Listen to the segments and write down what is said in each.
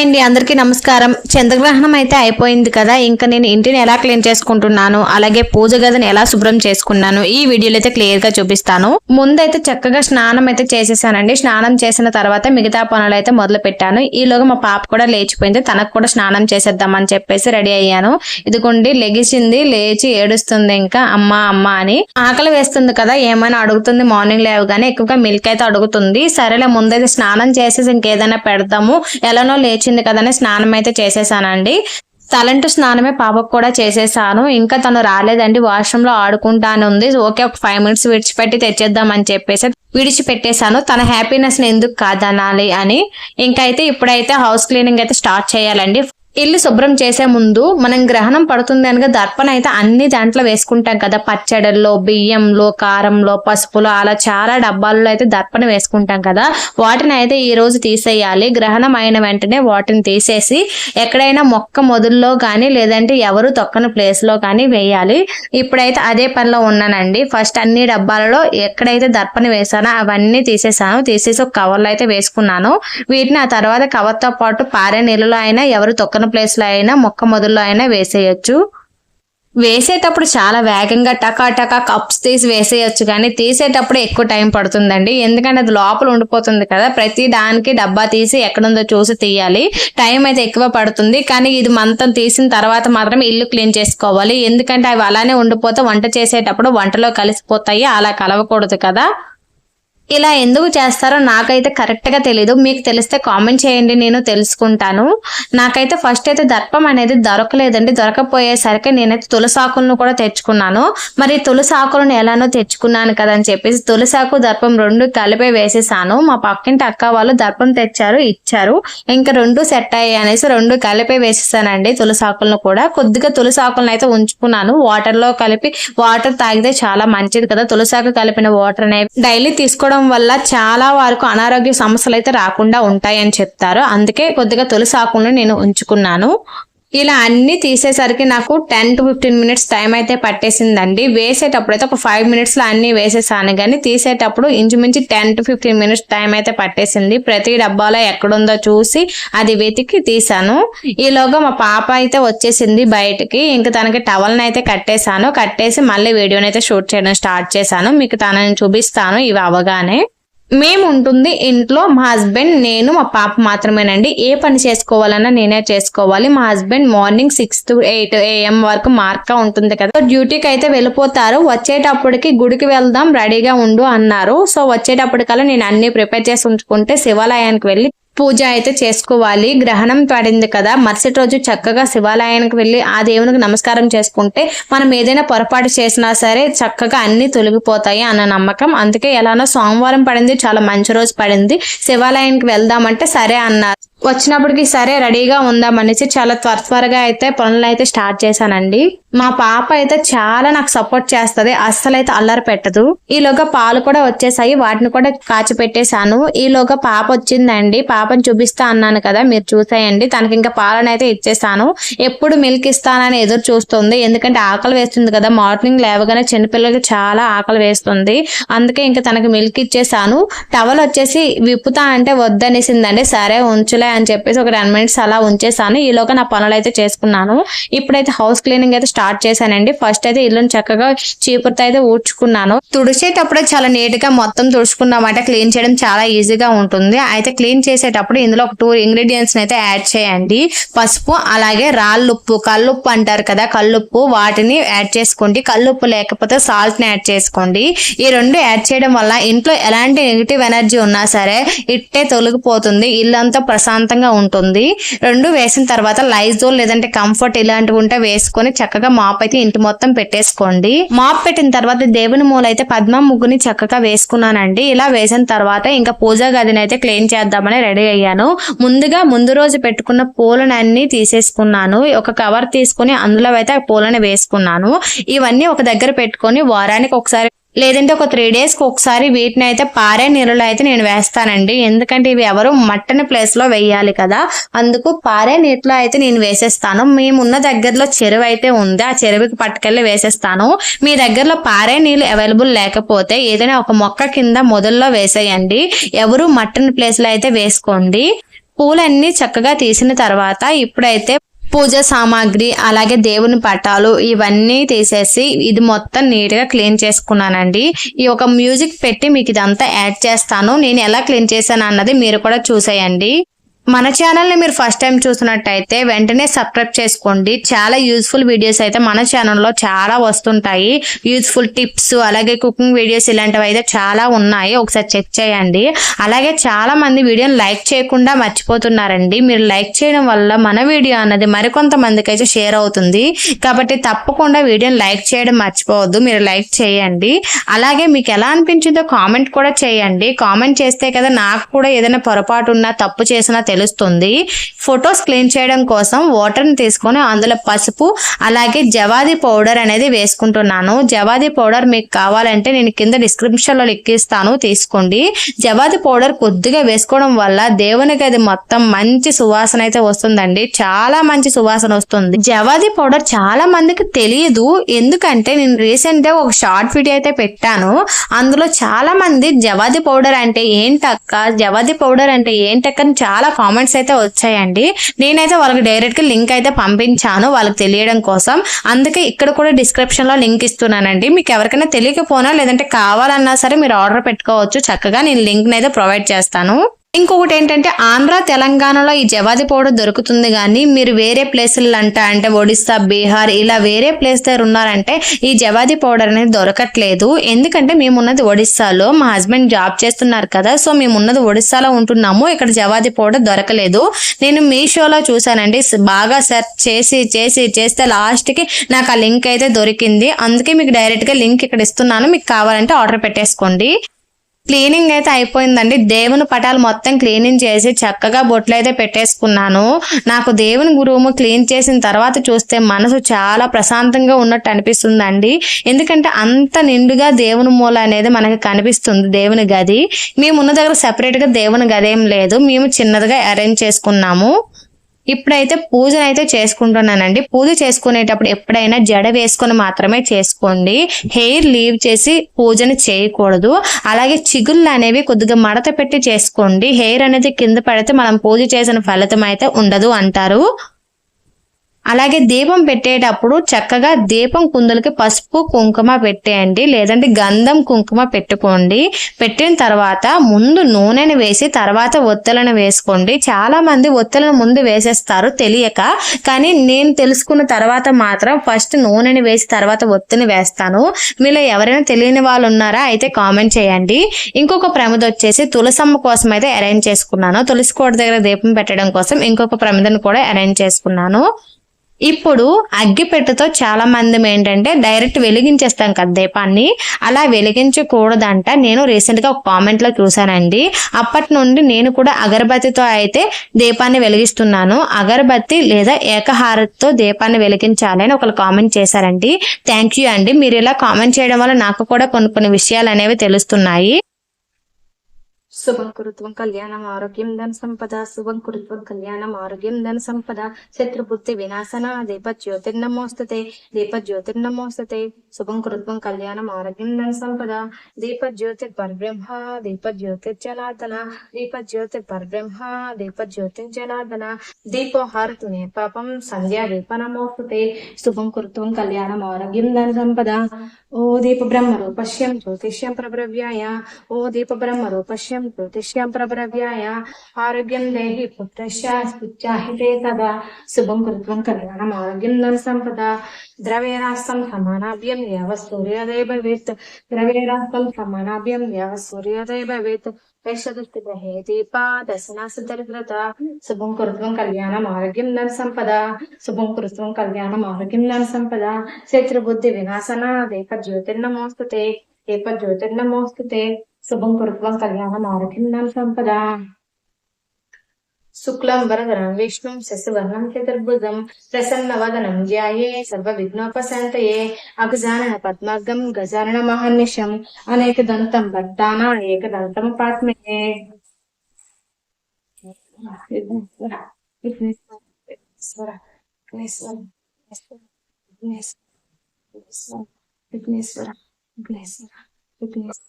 Hi అండి. అందరికీ నమస్కారం. చంద్రగ్రహణం అయితే అయిపోయింది కదా. ఇంకా నేను ఇంటిని ఎలా క్లీన్ చేసుకుంటున్నాను? అలాగే పూజ గదిని ఎలా శుభ్రం చేసుకున్నాను? ఈ వీడియోలో అయితే క్లియర్గా చూపిస్తాను. ముందైతే చక్కగా స్నానం అయితే చేసేసానండి. స్నానం చేసిన తర్వాత మిగతా పనులు అయితే మొదలు పెట్టాను. ఈలోగా మా పాప కూడా లేచిపోయింది. తనకు కూడా స్నానం చేసేద్దామని చెప్పేసి రెడీ అయ్యాను. ఇదిగోండి లెగిసింది లేచి ఏడుస్తుంది ఇంకా. అమ్మ అమ్మ అని ఆకలి వేస్తుంది కదా. ఏమైనా అడుగుతుంది మార్నింగ్ లేవగానే. ఎక్కువగా మిల్క్ అయితే అడుగుతుంది. సరేలే ముందైతే స్నానం చేసేసి ఇంకేదైనా పెడతాము ఎలానో లేచి వచ్చింది కదని స్నానం అయితే చేసేసానండి. తలంటు స్నానమే పాపకు కూడా చేసేసాను. ఇంకా తను రాలేదండి వాష్రూమ్లో ఆడుకుంటాను ఉంది ఓకే ఒక ఫైవ్ మినిట్స్ విడిచిపెట్టి తెచ్చేద్దామని చెప్పేసి విడిచిపెట్టేశాను. తన హ్యాపీనెస్ని ఎందుకు కాదనాలి అని. ఇంకైతే ఇప్పుడైతే హౌస్ క్లీనింగ్ అయితే స్టార్ట్ చేయాలండి. ఇల్లు శుభ్రం చేసే ముందు మనం గ్రహణం పడుతుంది అనగా దర్పణ అయితే అన్ని దాంట్లో వేసుకుంటాం కదా. పచ్చడల్లో బియ్యంలో కారంలో పసుపులో అలా చాలా డబ్బాల్లో అయితే దర్పణ వేసుకుంటాం కదా. వాటిని అయితే ఈ రోజు తీసేయాలి. గ్రహణం అయిన వెంటనే వాటిని తీసేసి ఎక్కడైనా మొక్క మొదల్లో కానీ లేదంటే ఎవరు తొక్కని ప్లేస్లో కానీ వేయాలి. ఇప్పుడైతే అదే పనిలో ఉన్నానండి. ఫస్ట్ అన్ని డబ్బాలలో ఎక్కడైతే దర్పణ వేసానో అవన్నీ తీసేసాను. తీసేసి ఒక కవర్లో అయితే వేసుకున్నాను. వీటిని ఆ తర్వాత కవర్తో పాటు పారే నీళ్ళలో అయినా ఎవరు తొక్క పక్కన ప్లేస్లో అయినా మొక్క మొదల్లో అయినా వేసేయచ్చు. వేసేటప్పుడు చాలా వేగంగా టకా టకా కప్స్ తీసి వేసేయచ్చు కానీ తీసేటప్పుడు ఎక్కువ టైం పడుతుందండి. ఎందుకంటే అది లోపల ఉండిపోతుంది కదా. ప్రతి దానికి డబ్బా తీసి ఎక్కడుందో చూసి తీయాలి. టైం అయితే ఎక్కువ పడుతుంది. కానీ ఇది మంతం తీసిన తర్వాత మాత్రం ఇల్లు క్లీన్ చేసుకోవాలి. ఎందుకంటే అవి అలానే ఉండిపోతే వంట చేసేటప్పుడు వంటలో కలిసిపోతాయి. అలా కలవకూడదు కదా. ఇలా ఎందుకు చేస్తారో నాకైతే కరెక్ట్గా తెలీదు. మీకు తెలిస్తే కామెంట్ చేయండి నేను తెలుసుకుంటాను. నాకైతే ఫస్ట్ అయితే దర్పం అనేది దొరకలేదండి. దొరకపోయేసరికి నేనైతే తులసాకులను కూడా తెచ్చుకున్నాను. మరి తులసాకులను ఎలానో తెచ్చుకున్నాను కదా అని చెప్పేసి తులసాకు దర్పం రెండు కలిపే వేసేసాను. మా పక్కింటి అక్క వాళ్ళు దర్పం తెచ్చారు ఇచ్చారు. ఇంకా రెండు సెట్ అయ్యాయి అనేసి రెండు కలిపే వేసేసానండి తులసాకులను కూడా. కొద్దిగా తులసాకులను అయితే ఉంచుకున్నాను. వాటర్లో కలిపి వాటర్ తాగితే చాలా మంచిది కదా. తులసాకు కలిపిన వాటర్ అనేవి డైలీ తీసుకోవడం వల్ల చాలా వరకు అనారోగ్య సమస్యలు అయితే రాకుండా ఉంటాయని చెప్తారు. అందుకే కొద్దిగా తులసి ఆకులను నేను ఉంచుకున్నాను. ఇలా అన్ని తీసేసరికి నాకు ten to fifteen minutes time అయితే పట్టేసిందండి. వేసేటప్పుడు అయితే ఒక ఫైవ్ మినిట్స్లో అన్ని వేసేసాను. కానీ తీసేటప్పుడు ఇంచుమించు ten to fifteen minutes time అయితే పట్టేసింది. ప్రతి డబ్బాలో ఎక్కడుందో చూసి అది వెతికి తీసాను ఈలోగా మా పాప అయితే వచ్చేసింది బయటికి. ఇంకా తనకి టవల్ని అయితే కట్టేశాను. కట్టేసి మళ్ళీ వీడియోని అయితే షూట్ చేయడం స్టార్ట్ చేశాను. మీకు తనని చూపిస్తాను. ఇవి అవగానే. మేము ఉంటుంది ఇంట్లో మా హస్బెండ్ నేను మా పాప మాత్రమేనండి. ఏ పని చేసుకోవాలన్నా నేనే చేసుకోవాలి. మా husband morning six to eight AM వరకు మార్క్గా ఉంటుంది కదా. డ్యూటీకి అయితే వెళ్ళిపోతారు. వచ్చేటప్పటికి గుడికి వెళ్దాం రెడీగా ఉండు అన్నారు. సో వచ్చేటప్పటికల్లా నేను అన్ని ప్రిపేర్ చేసి ఉంచుకుంటే శివాలయానికి వెళ్ళి పూజ అయితే చేసుకోవాలి. గ్రహణం పడింది కదా. మరుసటి రోజు చక్కగా శివాలయానికి వెళ్ళి ఆ దేవునికి నమస్కారం చేసుకుంటే మనం ఏదైనా పొరపాటు చేసినా సరే చక్కగా అన్ని తొలగిపోతాయి అన్న నమ్మకం. అందుకే ఎలానో సోమవారం పడింది. చాలా మంచి రోజు పడింది. శివాలయానికి వెళ్దామంటే సరే అన్నారు. వచ్చినప్పటికి సరే రెడీగా ఉందామనేసి చాలా త్వర త్వరగా అయితే పనులు అయితే స్టార్ట్ చేశానండి. మా పాప అయితే చాలా నాకు సపోర్ట్ చేస్తుంది. అస్సలు అయితే అల్లరి పెట్టదు. ఈలోగా పాలు కూడా వచ్చేసాయి. వాటిని కూడా కాచి పెట్టేశాను. ఈలోగా పాప వచ్చిందండి. పాపని చూపిస్తా అన్నాను కదా మీరు చూసాయండి. తనకి ఇంకా పాలను అయితే ఇచ్చేసాను ఎప్పుడు మిల్క్ ఇస్తానని ఎదురు చూస్తుంది. ఎందుకంటే ఆకలి వేస్తుంది కదా. మార్నింగ్ లేవగానే చిన్నపిల్లలకి చాలా ఆకలి వేస్తుంది. అందుకే ఇంకా తనకి మిల్క్ ఇచ్చేసాను టవల్ వచ్చేసి విప్పుతా అంటే వద్దనేసిందండి. సరే ఉంచులే అని చెప్పేసి ఒక టెన్ మినిట్స్ అలా ఉంచేసాను. ఈలోగా నా పనులు అయితే చేసుకున్నాను. ఇప్పుడైతే హౌస్ క్లీనింగ్ అయితే స్టార్ట్ చేశానండి. ఫస్ట్ అయితే ఇల్లుని చక్కగా చీపురుతో అయితే ఊడ్చుకున్నాను. తుడిచేటప్పుడే చాలా నీట్గా మొత్తం తుడుచుకున్నామంటే క్లీన్ చేయడం చాలా ఈజీగా ఉంటుంది. అయితే క్లీన్ చేసేటప్పుడు ఇందులో ఒక టూ ఇంగ్రీడియంట్స్ అయితే యాడ్ చేయండి. పసుపు అలాగే రాళ్ళుప్పు కల్లుప్పు అంటారు కదా కల్లుప్పు వాటిని యాడ్ చేసుకోండి. కల్లుప్పు లేకపోతే సాల్ట్ని యాడ్ చేసుకోండి. ఈ రెండు యాడ్ చేయడం వల్ల ఇంట్లో ఎలాంటి నెగిటివ్ ఎనర్జీ ఉన్నా సరే ఇట్టే తొలగిపోతుంది. ఇల్లంతా ప్రశాంతంగా ఉంటుంది. రెండు వేసిన తర్వాత లైజోల్ లేదంటే కంఫర్ట్ ఇలాంటివి ఉంటే వేసుకొని చక్కగా మాప్ అయితే ఇంటి మొత్తం పెట్టేసుకోండి. మాప్ పెట్టిన తర్వాత దేవుని మూల అయితే పద్మ ముగ్గుని చక్కగా వేసుకున్నానండి. ఇలా వేసిన తర్వాత ఇంకా పూజా గదిని అయితే క్లీన్ చేద్దామని రెడీ అయ్యాను. ముందుగా ముందు రోజు పెట్టుకున్న పూలను అన్ని తీసేసుకున్నాను. ఒక కవర్ తీసుకుని అందులో అయితే పూలను వేసుకున్నాను. ఇవన్నీ ఒక దగ్గర పెట్టుకొని వారానికి ఒకసారి లేదంటే ఒక త్రీ డేస్కి ఒకసారి వీటిని అయితే పారే నీళ్ళలో అయితే నేను వేస్తానండి. ఎందుకంటే ఇవి ఎవరు మట్టని ప్లేస్లో వేయాలి కదా. అందుకు పారే నీటిలో అయితే నేను వేసేస్తాను. మేమున్న దగ్గరలో చెరువు అయితే ఉంది. ఆ చెరువుకి పట్టుకెళ్ళి వేసేస్తాను. మీ దగ్గరలో పారే నీళ్ళు అవైలబుల్ లేకపోతే ఏదైనా ఒక మొక్క కింద మొదల్లో వేసేయండి. ఎవరు మట్టని ప్లేస్లో అయితే వేసుకోండి. పూలన్నీ చక్కగా తీసిన తర్వాత ఇప్పుడైతే పూజ సామాగ్రి అలాగే దేవుని పటాలు ఇవన్నీ తీసేసి ఇది మొత్తం నీట్గా క్లీన్ చేసుకున్నానండి. ఈ ఒక మ్యూజిక్ పెట్టి మీకు ఇదంతా యాడ్ చేస్తాను. నేను ఎలా క్లీన్ చేశాను అన్నది మీరు కూడా చూసేయండి. మన ఛానల్ని మీరు ఫస్ట్ టైం చూసినట్టయితే వెంటనే సబ్స్క్రైబ్ చేసుకోండి. చాలా యూస్ఫుల్ వీడియోస్ అయితే మన ఛానల్లో చాలా వస్తుంటాయి. యూస్ఫుల్ టిప్స్ అలాగే కుకింగ్ వీడియోస్ ఇలాంటివి అయితే చాలా ఉన్నాయి. ఒకసారి చెక్ చేయండి. అలాగే చాలా మంది వీడియోని లైక్ చేయకుండా మర్చిపోతున్నారండి. మీరు లైక్ చేయడం వల్ల మన వీడియో అన్నది మరికొంతమందికి అయితే షేర్ అవుతుంది. కాబట్టి తప్పకుండా వీడియోని లైక్ చేయడం మర్చిపోవద్దు. మీరు లైక్ చేయండి. అలాగే మీకు ఎలా అనిపించిందో కామెంట్ కూడా చేయండి. కామెంట్ చేస్తే కదా నాకు కూడా ఏదైనా పొరపాటు ఉన్నా తప్పు చేసినా తెలుస్తుంది. ఫొటోస్ క్లీన్ చేయడం కోసం వాటర్ని తీసుకొని అందులో పసుపు అలాగే జవాది పౌడర్ అనేది వేసుకుంటున్నాను. జవాది పౌడర్ మీకు కావాలంటే నేను కింద డిస్క్రిప్షన్లో లెక్కిస్తాను తీసుకోండి. జవాది పౌడర్ కొద్దిగా వేసుకోవడం వల్ల దేవునికి అది మొత్తం మంచి సువాసన అయితే వస్తుందండి. చాలా మంచి సువాసన వస్తుంది. జవాది పౌడర్ చాలా మందికి తెలియదు ఎందుకంటే నేను రీసెంట్గా ఒక షార్ట్ వీడియో అయితే పెట్టాను. అందులో చాలా మంది జవాది పౌడర్ అంటే ఏంటక్క? జవాది పౌడర్ అంటే ఏంటక్క? అని చాలా కామెంట్స్ అయితే వచ్చాయండి. నేనైతే వాళ్ళకి డైరెక్ట్గా లింక్ అయితే పంపించాను వాళ్ళకి తెలియడం కోసం. అందుకే ఇక్కడ కూడా డిస్క్రిప్షన్లో లింక్ ఇస్తున్నానండి. మీకు ఎవరికైనా తెలియకపోయినా లేదంటే కావాలన్నా సరే మీరు ఆర్డర్ పెట్టుకోవచ్చు. చక్కగా నేను లింక్ అయితే ప్రొవైడ్ చేస్తాను. ఇంకొకటి ఏంటంటే ఆంధ్ర తెలంగాణలో ఈ జవాది పౌడర్ దొరుకుతుంది కానీ మీరు వేరే ప్లేసులు అంట అంటే ఒడిస్సా బీహార్ ఇలా వేరే ప్లేస్ దగ్గర ఉన్నారంటే ఈ జవాది పౌడర్ అనేది దొరకట్లేదు. ఎందుకంటే మేము ఉన్నది ఒడిస్సాలో మా హస్బెండ్ జాబ్ చేస్తున్నారు కదా సో మేము ఉన్నది ఒడిస్సాలో ఉంటున్నాము ఇక్కడ జవాది పౌడర్ దొరకలేదు. నేను మీషోలో చూసానండి బాగా సెర్చ్ చేసి చేసి చేస్తే లాస్ట్కి నాకు ఆ లింక్ అయితే దొరికింది. అందుకే మీకు డైరెక్ట్గా లింక్ ఇక్కడ ఇస్తున్నాను మీకు కావాలంటే ఆర్డర్ పెట్టేసుకోండి. క్లీనింగ్ అయితే అయిపోయిందండి. దేవుని పటాలు మొత్తం క్లీనింగ్ చేసి చక్కగా బొట్లు అయితే పెట్టేసుకున్నాను. నాకు దేవుని రూమ్ క్లీన్ చేసిన తర్వాత చూస్తే మనసు చాలా ప్రశాంతంగా ఉన్నట్టు అనిపిస్తుందండి. ఎందుకంటే అంత నిండుగా దేవుని మూల అనేది మనకి కనిపిస్తుంది దేవుని గది. మేము ఉన్న దగ్గర సపరేట్గా దేవుని గది ఏం లేదు. మేము చిన్నదిగా అరేంజ్ చేసుకున్నాము. ఇప్పుడైతే పూజను అయితే చేసుకుంటున్నానండి. పూజ చేసుకునేటప్పుడు ఎప్పుడైనా జడ వేసుకొని మాత్రమే చేసుకోండి. హెయిర్ లీవ్ చేసి పూజను చేయకూడదు. అలాగే చిగుళ్ళు అనేవి కొద్దిగా మడత పెట్టి చేసుకోండి. హెయిర్ అనేది కింద పడితే మనం పూజ చేసిన ఫలితం అయితే ఉండదు అంటారు. అలాగే దీపం పెట్టేటప్పుడు చక్కగా దీపం కుందులకి పసుపు కుంకుమ పెట్టేయండి లేదంటే గంధం కుంకుమ పెట్టుకోండి. పెట్టిన తర్వాత ముందు నూనెని వేసి తర్వాత ఒత్తులను వేసుకోండి. చాలా మంది ఒత్తులను ముందు వేసేస్తారు తెలియక కానీ నేను తెలుసుకున్న తర్వాత మాత్రం ఫస్ట్ నూనెని వేసి తర్వాత ఒత్తిని వేస్తాను. మీలో ఎవరైనా తెలియని వాళ్ళు ఉన్నారా అయితే కామెంట్ చేయండి. ఇంకొక ప్రమిద వచ్చేసి తులసమ్మ కోసం అయితే అరేంజ్ చేసుకున్నాను. తులసి కోట దగ్గర దీపం పెట్టడం కోసం ఇంకొక ప్రమిదను కూడా అరేంజ్ చేసుకున్నాను. ఇప్పుడు అగ్గిపెట్టెతో చాలా మంది ఏంటంటే డైరెక్ట్ వెలిగించేస్తాం కదా దీపాన్ని. అలా వెలిగించకూడదంట. నేను రీసెంట్గా ఒక కామెంట్లో చూసానండి అప్పటి నుండి నేను కూడా అగరబత్తితో అయితే దీపాన్ని వెలిగిస్తున్నాను. అగరబత్తి లేదా ఏకహారతితో దీపాన్ని వెలిగించాలని ఒకరు కామెంట్ చేశారండి. థ్యాంక్ యూ అండి. మీరు ఇలా కామెంట్ చేయడం వల్ల నాకు కూడా కొన్ని కొన్ని విషయాలు అనేవి తెలుస్తున్నాయి. శుభం కురుత్వం కళ్యాణం ఆరోగ్యం ధన సంపద శుభం కురుత్వం కళ్యాణం ఆరోగ్యం ధన సంపద. శత్రుబుద్ధి వినాశన దీప జ్యోతిర్నమోస్తతే దీప జ్యోతిర్నమోస్తతే శుభం కురుత్వం కళ్యాణం ఆరోగ్యం ధన సంపద. దీప జ్యోతిర్ పరబ్రహ్మ దీప జ్యోతిర్ జనార్దన దీప జ్యోతిర్ పరబ్రహ్మ దీప జ్యోతిర్జనార్దన దీపో హారతు పాపం సంధ్యా దీప నమోస్తతే శుభం కురుత్వం కళ్యాణం ఆరోగ్యం ధన సంపద. ఓ దీప బ్రహ్మ రూపశ్యం జ్యోతిష్యం ప్రబ్రవ్యాయ. ఓ దీప బ్రహ్మ రూపశ్యం ఆరోగ్యం జ్యోతిష్యం ప్రభ్రవ్యాయ ఆరోగ్యం దేహి పుత్రశ్చాహితే సదా శుభం కృత్వం కళ్యాణం ఆరోగ్యం ధన సంపద ద్రవేరాస్తం సమానాభ్యం యవ సూర్యోదయ భవేత్ ద్రవేరాస్తం సమానాభ్యం యవ సూర్యోదయ భవేత్ వేషదృష్టి గ్రహే దీపా దశనాసు దరిద్రత శుభం కృత్వం కళ్యాణం ఆరోగ్యం ధన సంపద శుభం కృత్వం కళ్యాణం ఆరోగ్యం ధన సంపద శత్రుబుద్ధి వినాశన దీప జ్యోతిర్నమోస్తుతే దీప జ్యోతిర్నమోస్తుతే శుభం కృత్వం కళ్యాణం ఆరోగ్యం ధన సంపద శుక్లం వరదనం విష్ణుం శశివర్ణం చతుర్భుజం ప్రసన్నవదనం ధ్యాయే సర్వ విఘ్నోపశాంతయే అగజానన పద్మార్గం గజానన మహర్నిశం అనేక దంతం భట్టాన ఏకదంతం పాత్మయే విఘ్నేశ్వర విఘ్నేశ్వర విఘ్నేశ్వర విఘ్నేశ్వర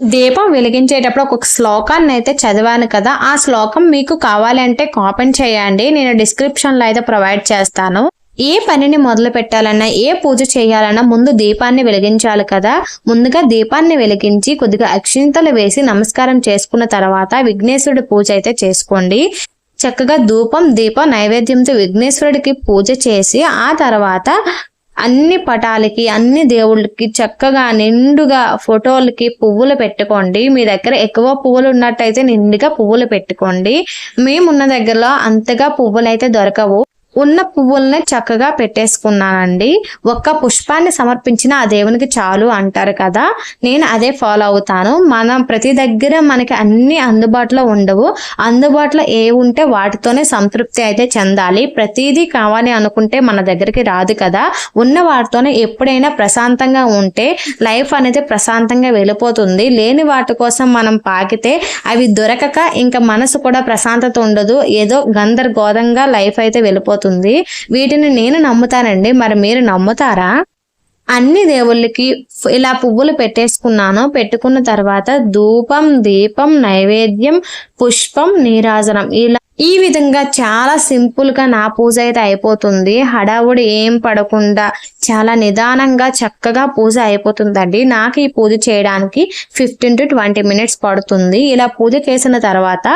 దీపం వెలిగించేటప్పుడు ఒక శ్లోకాన్ని అయితే చదివాను కదా. ఆ శ్లోకం మీకు కావాలంటే కాపెంట్ చేయండి. నేను డిస్క్రిప్షన్లో అయితే ప్రొవైడ్ చేస్తాను. ఏ పనిని మొదలు పెట్టాలన్నా ఏ పూజ చేయాలన్నా ముందు దీపాన్ని వెలిగించాలి కదా. ముందుగా దీపాన్ని వెలిగించి కొద్దిగా అక్షింతలు వేసి నమస్కారం చేసుకున్న తర్వాత విఘ్నేశ్వరుడి పూజ అయితే చేసుకోండి. చక్కగా ధూపం దీపం నైవేద్యంతో విఘ్నేశ్వరుడికి పూజ చేసి ఆ తర్వాత అన్ని పటాలకి అన్ని దేవుళ్ళకి చక్కగా నిండుగా ఫోటోలకి పువ్వులు పెట్టుకోండి. మీ దగ్గర ఎక్కువ పువ్వులు ఉన్నట్టయితే నిండుగా పువ్వులు పెట్టుకోండి. మేమున్న దగ్గరలో అంతగా పువ్వులు అయితే దొరకవు. ఉన్న పువ్వుల్ని చక్కగా పెట్టేసుకున్నానండి. ఒక్క పుష్పాన్ని సమర్పించిన ఆ దేవునికి చాలు అంటారు కదా. నేను అదే ఫాలో అవుతాను. మనం ప్రతి దగ్గర మనకి అన్ని అందుబాటులో ఉండవు. అందుబాటులో ఏ ఉంటే వాటితోనే సంతృప్తి అయితే చెందాలి. ప్రతిదీ కావాలి అనుకుంటే మన దగ్గరికి రాదు కదా. ఉన్న వాటితోనే ఎప్పుడైనా ప్రశాంతంగా ఉంటే లైఫ్ అనేది ప్రశాంతంగా వెళ్ళిపోతుంది. లేని వాటి కోసం మనం పాకితే అవి దొరకక ఇంకా మనసు కూడా ప్రశాంతత ఉండదు. ఏదో గందరగోళంగా లైఫ్ అయితే వెళ్ళిపోతుంది. వీటిని నేను నమ్ముతానండి. మరి మీరు నమ్ముతారా? అన్ని దేవుళ్ళకి ఇలా పువ్వులు పెట్టేసుకున్నాను. పెట్టుకున్న తర్వాత ధూపం దీపం నైవేద్యం పుష్పం నీరాజనం ఇలా ఈ విధంగా చాలా సింపుల్గా నా పూజ అయితే అయిపోతుంది. హడావుడి ఏం పడకుండా చాలా నిదానంగా చక్కగా పూజ అయిపోతుందండి. నాకు ఈ పూజ చేయడానికి ఫిఫ్టీన్ టు ట్వంటీ మినిట్స్ పడుతుంది. ఇలా పూజ చేసిన తర్వాత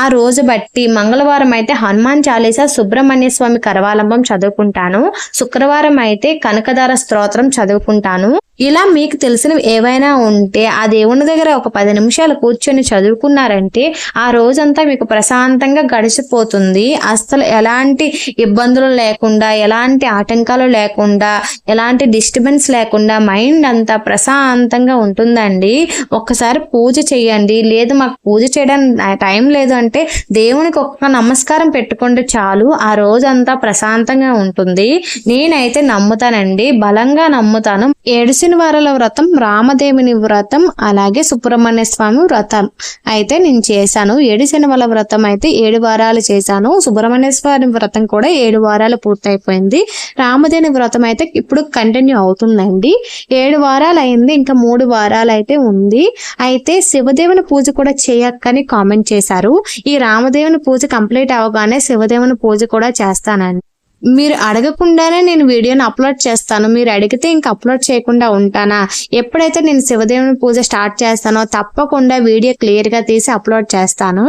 ఆ రోజు బట్టి మంగళవారం అయితే హనుమాన్ చాలీసా సుబ్రహ్మణ్య స్వామి కరవాలంబం చదువుకుంటాను. శుక్రవారం అయితే కనకదార స్తోత్రం చదువుకుంటాను. ఇలా మీకు తెలిసినవి ఏవైనా ఉంటే ఆ దేవుని దగ్గర ఒక పది నిమిషాలు కూర్చొని చదువుకున్నారంటే ఆ రోజంతా మీకు ప్రశాంతంగా గడిచిపోతుంది. అస్సలు ఎలాంటి ఇబ్బందులు లేకుండా ఎలాంటి ఆటంకాలు లేకుండా ఎలాంటి డిస్టర్బెన్స్ లేకుండా మైండ్ అంతా ప్రశాంతంగా ఉంటుందండి. ఒక్కసారి పూజ చేయండి లేదు మాకు పూజ చేయడానికి టైం లేదు అంటే దేవునికి ఒక్క నమస్కారం పెట్టుకుంటే చాలు. ఆ రోజంతా ప్రశాంతంగా ఉంటుంది. నేనైతే నమ్ముతానండి. బలంగా నమ్ముతాను. ఏడుసిన వారల వ్రతం రామదేవుని వ్రతం అలాగే సుబ్రహ్మణ్య స్వామి వ్రతం అయితే నేను చేశాను. ఏడు శనివారాల వ్రతం అయితే ఏడు ఏడు వారాలు చేశాను. సుబ్రహ్మణ్య స్వామి వ్రతం కూడా ఏడు వారాలు పూర్తయిపోయింది. రామదేని వ్రతం అయితే ఇప్పుడు కంటిన్యూ అవుతుందండి. ఏడు వారాలు అయింది ఇంకా మూడు వారాలు అయితే ఉంది. అయితే శివదేవుని పూజ కూడా చేయక్కని కామెంట్ చేశారు. ఈ రామదేవుని పూజ కంప్లీట్ అవగానే శివదేవుని పూజ కూడా చేస్తానండి. మీరు అడగకుండానే నేను వీడియోని అప్లోడ్ చేస్తాను. మీరు అడిగితే ఇంకా అప్లోడ్ చేయకుండా ఉంటానా? ఎప్పుడైతే నేను శివదేవుని పూజ స్టార్ట్ చేస్తానో తప్పకుండా వీడియో క్లియర్గా తీసి అప్లోడ్ చేస్తాను.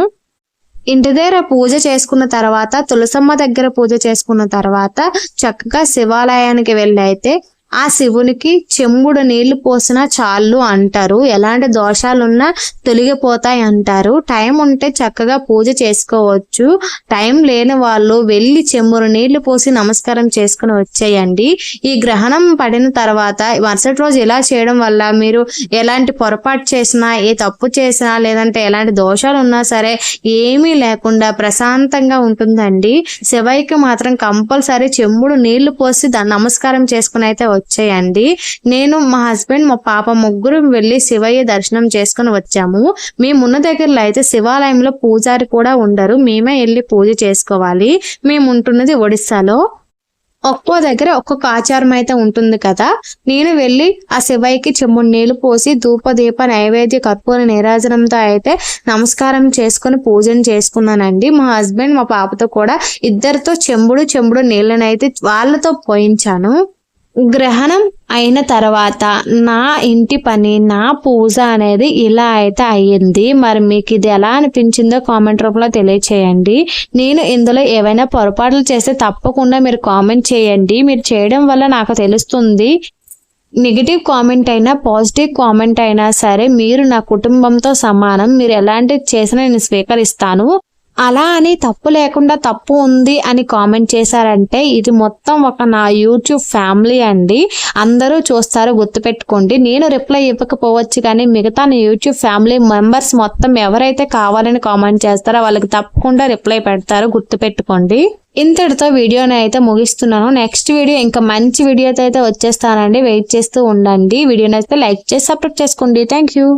ఇంటి దగ్గర పూజ చేసుకున్న తర్వాత తులసమ్మ దగ్గర పూజ చేసుకున్న తర్వాత చక్కగా శివాలయానికి వెళ్ళి అయితే ఆ శివునికి చెంబుడు నీళ్ళు పోసినా చాలు అంటారు. ఎలాంటి దోషాలున్నా తొలగిపోతాయి అంటారు. టైం ఉంటే చక్కగా పూజ చేసుకోవచ్చు. టైం లేని వాళ్ళు వెళ్ళి చెంబుడు నీళ్ళు పోసి నమస్కారం చేసుకుని వచ్చేయండి. ఈ గ్రహణం పడిన తర్వాత మరుసటి రోజు ఇలా చేయడం వల్ల మీరు ఎలాంటి పొరపాటు చేసినా ఏ తప్పు చేసినా లేదంటే ఎలాంటి దోషాలు ఉన్నా సరే ఏమీ లేకుండా ప్రశాంతంగా ఉంటుందండి. శివయ్యకి మాత్రం కంపల్సరీ చెంబుడు నీళ్ళు పోసి దాన్ని నమస్కారం చేసుకుని అయితే వచ్చాయండి. నేను మా హస్బెండ్ మా పాప ముగ్గురు వెళ్ళి శివయ్య దర్శనం చేసుకుని వచ్చాము. మేమున్న దగ్గరలో అయితే శివాలయంలో పూజారి కూడా ఉండరు. మేమే వెళ్ళి పూజ చేసుకోవాలి. మేము ఉంటున్నది ఒడిస్సాలో. ఒక్కో దగ్గర ఒక్కొక్క ఆచారం అయితే ఉంటుంది కదా. నేను వెళ్ళి ఆ శివయ్యకి చెమ్ముడు నీళ్ళు పోసి ధూప దీప నైవేద్య కర్పూర నీరాజనంతో అయితే నమస్కారం చేసుకుని పూజను చేసుకున్నానండి. మా హస్బెండ్ మా పాపతో కూడా ఇద్దరితో చెంబుడు చెంబుడు నీళ్ళనైతే వాళ్ళతో పోయించాను. గ్రహణం అయిన తర్వాత నా ఇంటి పని నా పూజ అనేది ఇలా అయితే అయ్యింది. మరి మీకు ఇది ఎలా అనిపించిందో కామెంట్ రూపంలో తెలియచేయండి. నేను ఇందులో ఏవైనా పొరపాట్లు చేస్తే తప్పకుండా మీరు కామెంట్ చేయండి. మీరు చేయడం వల్ల నాకు తెలుస్తుంది. నెగిటివ్ కామెంట్ అయినా పాజిటివ్ కామెంట్ అయినా సరే మీరు నా కుటుంబంతో సమానం. మీరు ఎలాంటి చేసినా నేను స్వీకరిస్తాను. అలా అని తప్పు లేకుండా తప్పు ఉంది అని కామెంట్ చేశారంటే ఇది మొత్తం ఒక నా యూట్యూబ్ ఫ్యామిలీ అండి. అందరూ చూస్తారు గుర్తుపెట్టుకోండి. నేను రిప్లై ఇవ్వకపోవచ్చు కానీ మిగతా నా యూట్యూబ్ ఫ్యామిలీ మెంబర్స్ మొత్తం ఎవరైతే కావాలని కామెంట్ చేస్తారో వాళ్ళకి తప్పకుండా రిప్లై పెడతారు గుర్తుపెట్టుకోండి. ఇంతటితో వీడియోని అయితే ముగిస్తున్నాను. నెక్స్ట్ వీడియో ఇంకా మంచి వీడియోతో అయితే వచ్చేస్తానండి. వెయిట్ చేస్తూ ఉండండి. వీడియోని అయితే లైక్ చేసి సబ్స్క్రైబ్ చేసుకోండి. Thank you.